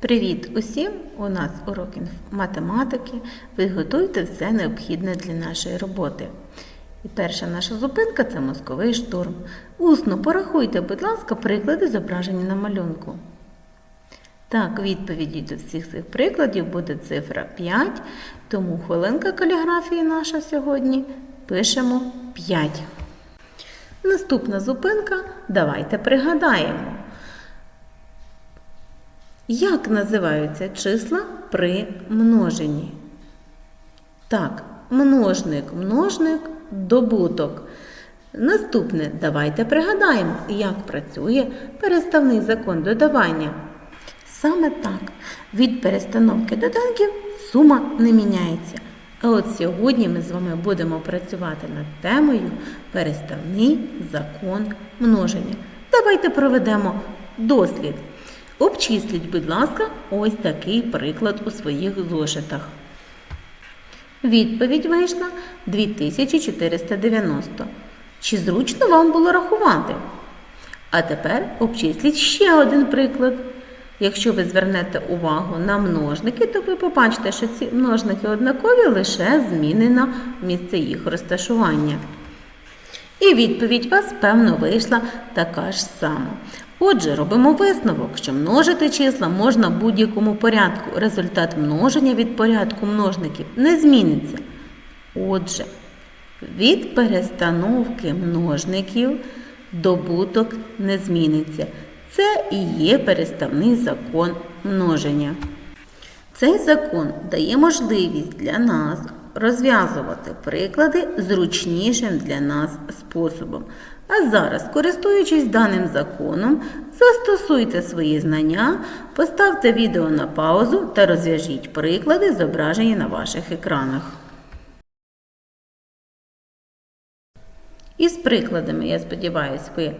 Привіт усім! У нас урок математики. Ви готуйте все необхідне для нашої роботи. І перша наша зупинка це мозковий штурм. Усно порахуйте, будь ласка, приклади зображені на малюнку. Так, відповіді до всіх цих прикладів буде цифра 5, тому хвилинка каліграфії наша сьогодні пишемо 5. Наступна зупинка давайте пригадаємо. Як називаються числа при множенні? Так, множник, множник, добуток. Наступне давайте пригадаємо, як працює переставний закон додавання. Саме так, від перестановки доданків сума не міняється. А от сьогодні ми з вами будемо працювати над темою переставний закон множення. Давайте проведемо дослід. Обчисліть, будь ласка, ось такий приклад у своїх зошитах. Відповідь вийшла 2490. Чи зручно вам було рахувати? А тепер обчисліть ще один приклад. Якщо ви звернете увагу на множники, то ви побачите, що ці множники однакові, лише змінено місце їх розташування. І відповідь у вас, певно, вийшла така ж сама. Отже, робимо висновок, що множити числа можна в будь-якому порядку. Результат множення від порядку множників не зміниться. Отже, від перестановки множників добуток не зміниться. Це і є переставний закон множення. Цей закон дає можливість для нас розв'язувати приклади зручнішим для нас способом. А зараз, користуючись даним законом, застосуйте свої знання, поставте відео на паузу та розв'яжіть приклади, зображені на ваших екранах. Із прикладами, я сподіваюся, ви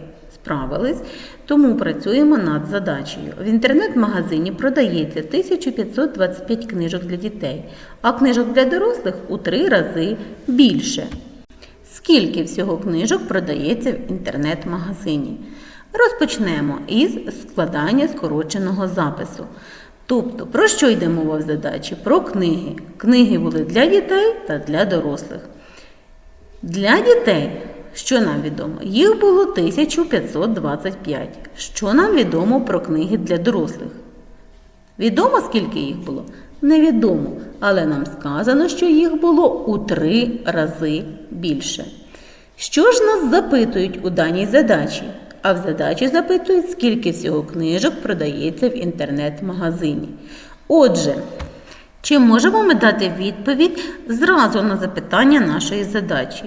справились, тому працюємо над задачею. В інтернет-магазині продається 1525 книжок для дітей, а книжок для дорослих у три рази більше. Скільки всього книжок продається в інтернет-магазині? Розпочнемо із складання скороченого запису. Тобто, про що йде мова в задачі? Про книги. Книги були для дітей та для дорослих. Для дітей, що нам відомо, їх було 1525. Що нам відомо про книги для дорослих? Відомо, скільки їх було? Невідомо, але нам сказано, що їх було у три рази більше. Що ж нас запитують у даній задачі? А в задачі запитують, скільки всього книжок продається в інтернет-магазині. Отже, чи можемо ми дати відповідь зразу на запитання нашої задачі?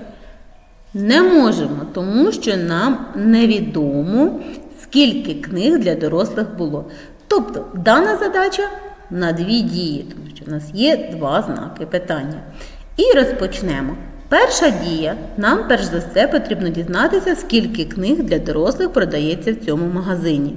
Не можемо, тому що нам невідомо, скільки книг для дорослих було. Тобто дана задача на дві дії, тому що в нас є два знаки питання. І розпочнемо. Перша дія. Нам перш за все потрібно дізнатися, скільки книг для дорослих продається в цьому магазині.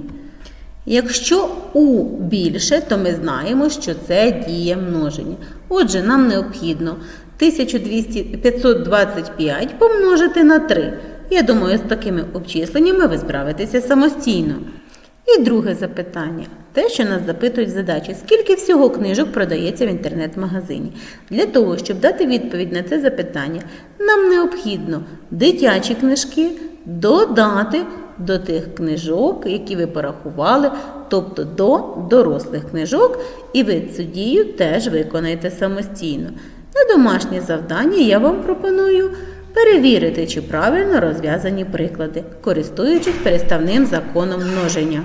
Якщо у більше, то ми знаємо, що це дія множення. Отже, нам необхідно 1200 525 помножити на 3. Я думаю, з такими обчисленнями ви справитеся самостійно. І друге запитання. Те, що нас запитують в задачі, скільки всього книжок продається в інтернет-магазині. Для того, щоб дати відповідь на це запитання, нам необхідно дитячі книжки додати до тих книжок, які ви порахували, тобто до дорослих книжок, і ви цю дію теж виконаєте самостійно. На домашнє завдання я вам пропоную перевірити, чи правильно розв'язані приклади, користуючись переставним законом множення.